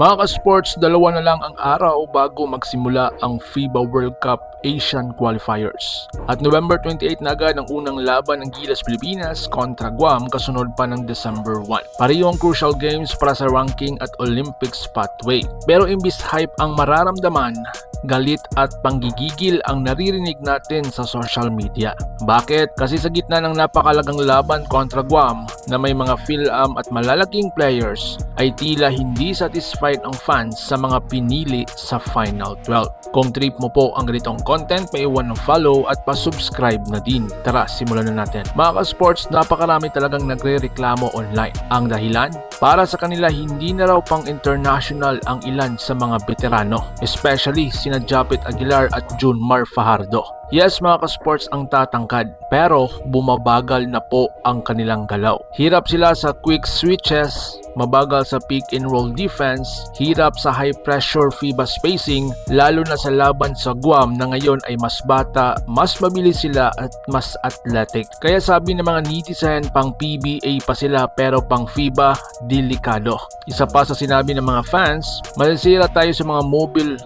Mga ka-sports, dalawa na lang ang araw bago magsimula ang FIBA World Cup Asian Qualifiers. At November 28 na agad ang unang laban ng Gilas Pilipinas kontra Guam kasunod pa ng December 1. Pareho ang crucial games para sa ranking at Olympics pathway. Pero imbis hype ang mararamdaman, galit at panggigigil ang naririnig natin sa social media. Bakit? Kasi sa gitna ng napakalagang laban kontra Guam na may mga Phil-Am at malalaking players ay tila hindi satisfied ang fans sa mga pinili sa Final 12. Kung trip mo po ang ganitong content, maiwan ng follow at pa-subscribe na din. Tara, simulan na natin. Mga ka-sports, napakarami talagang nagre-reklamo online. Ang dahilan? Para sa kanila hindi na raw pang international ang ilan sa mga veterano, especially sina Japet Aguilar at Junmar Fajardo. Yes mga ka-sports ang tatangkad pero bumabagal na po ang kanilang galaw. Hirap sila sa quick switches, mabagal sa pick and roll defense, hirap sa high pressure FIBA spacing lalo na sa laban sa Guam na ngayon ay mas bata, mas mabilis sila at mas athletic. Kaya sabi ng mga netizen pang PBA pa sila pero pang FIBA delikado. Isa pa sa sinabi ng mga fans, masisira tayo sa mga mobile